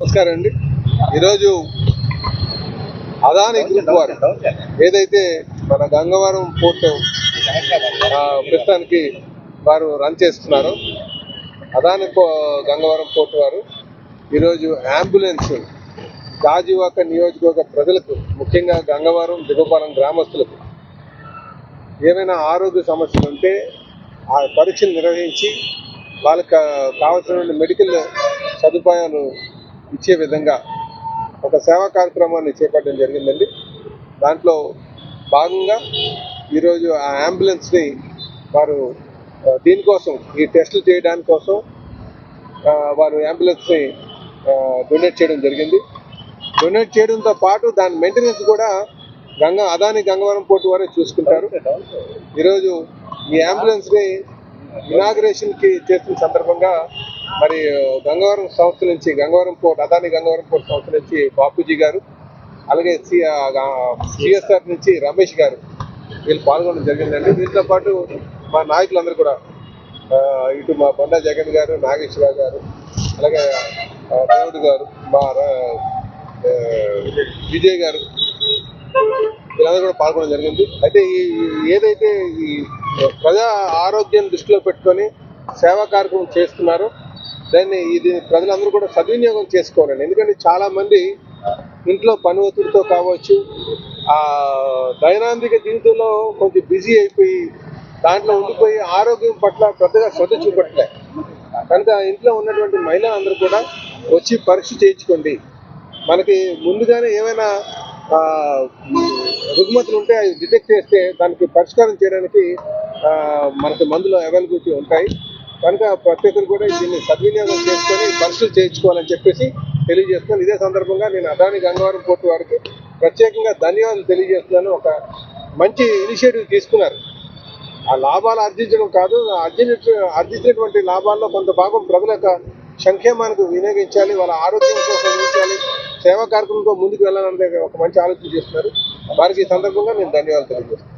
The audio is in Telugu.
నమస్కారం అండి. ఈరోజు అదాని గ్రూప్ వారు ఏదైతే మన గంగవరం పోర్ట్ ఆ, ప్రస్తుతానికి వారు రన్ చేస్తున్నారు. అదాని గంగవరం పోర్ట్ వారు ఈరోజు అంబులెన్స్ గాజువాక నియోజకవర్గ ప్రజలకు ముఖ్యంగా గంగవరం దిగువపాలెం గ్రామస్తులకు ఏమైనా ఆరోగ్య సమస్యలు ఉంటే ఆ పరీక్షలు నిర్వహించి వాళ్ళకి కా- కావాల్సిన మెడికల్ సదుపాయాలు ఇచ్చే విధంగా ఒక సేవా కార్యక్రమాన్ని చేపట్టడం జరిగిందండి. దాంట్లో భాగంగా ఈరోజు ఆ అంబులెన్స్ని వారు దీనికోసం ఈ టెస్టులు చేయడానికి కోసం వారు అంబులెన్స్ని డొనేట్ చేయడం జరిగింది. డొనేట్ చేయడంతో పాటు దాని మెయింటెనెన్స్ కూడా గంగా అదాని గంగవరం పోర్టు వారే చూసుకుంటారు. ఈరోజు ఈ అంబులెన్స్ని ఇనాగ్రేషన్కి చేస్తున్న సందర్భంగా మరి గంగవరం సంస్థ నుంచి గంగవరం పోర్ట్ అదాని గంగవరం పోర్ట్ సంస్థ నుంచి బాపూజీ గారు అలాగే సిఎస్ఆర్ నుంచి రమేష్ గారు వీళ్ళు పాల్గొనడం జరిగిందండి. దీంతో పాటు మా నాయకులందరూ కూడా ఇటు మా బండా జగన్ గారు నాగేశ్వరరావు గారు అలాగే ఆ, దేవుడు గారు మా విజయ్ గారు వీళ్ళందరూ కూడా పాల్గొనడం జరిగింది. అయితే ఈ ఈ- ఏదైతే ఈ ప్రజా ఆరోగ్యం దృష్టిలో పెట్టుకొని సేవా కార్యక్రమం చేస్తున్నారో దాన్ని ఇది ప్రజలందరూ కూడా సద్వినియోగం చేసుకోవాలండి. ఎందుకంటే చాలామంది ఇంట్లో పని ఒత్తిడితో కావచ్చు ఆ దైనందిక జీవితంలో కొంచెం బిజీ అయిపోయి దాంట్లో ఉండిపోయి ఆరోగ్యం పట్ల పెద్దగా శ్రద్ధ చూపట్లే. కనుక ఇంట్లో ఉన్నటువంటి మహిళలందరూ కూడా వచ్చి పరీక్ష చేయించుకోండి. మనకి ముందుగానే ఏమైనా రుగ్మతులు ఉంటే అవి డిటెక్ట్ చేస్తే దానికి పరిష్కారం చేయడానికి మనకి మందులు అవైలబిలిటీ ఉంటాయి. కనుక ప్రతి ఒక్కరు కూడా దీన్ని సద్వినియోగం చేసుకొని పరీక్షలు చేయించుకోవాలని చెప్పేసి తెలియజేస్తున్నాను. ఇదే సందర్భంగా నేను అదాని గంగవరం పోర్టు వారికి ప్రత్యేకంగా ధన్యవాదాలు తెలియజేస్తున్నాను. ఒక మంచి ఇనిషియేటివ్ తీసుకున్నారు. ఆ లాభాలు ఆర్జించడం కాదు ఆర్జించ ఆర్జించినటువంటి లాభాల్లో కొంత భాగం ప్రజల యొక్క సంక్షేమానికి వినియోగించాలి వాళ్ళ ఆరోగ్యం కోసం వినియోగించాలి సేవా కార్యక్రమంతో ముందుకు వెళ్ళాలనేది ఒక మంచి ఆలోచన చేస్తున్నారు. వారికి ఈ సందర్భంగా నేను ధన్యవాదాలు తెలియజేస్తున్నాను.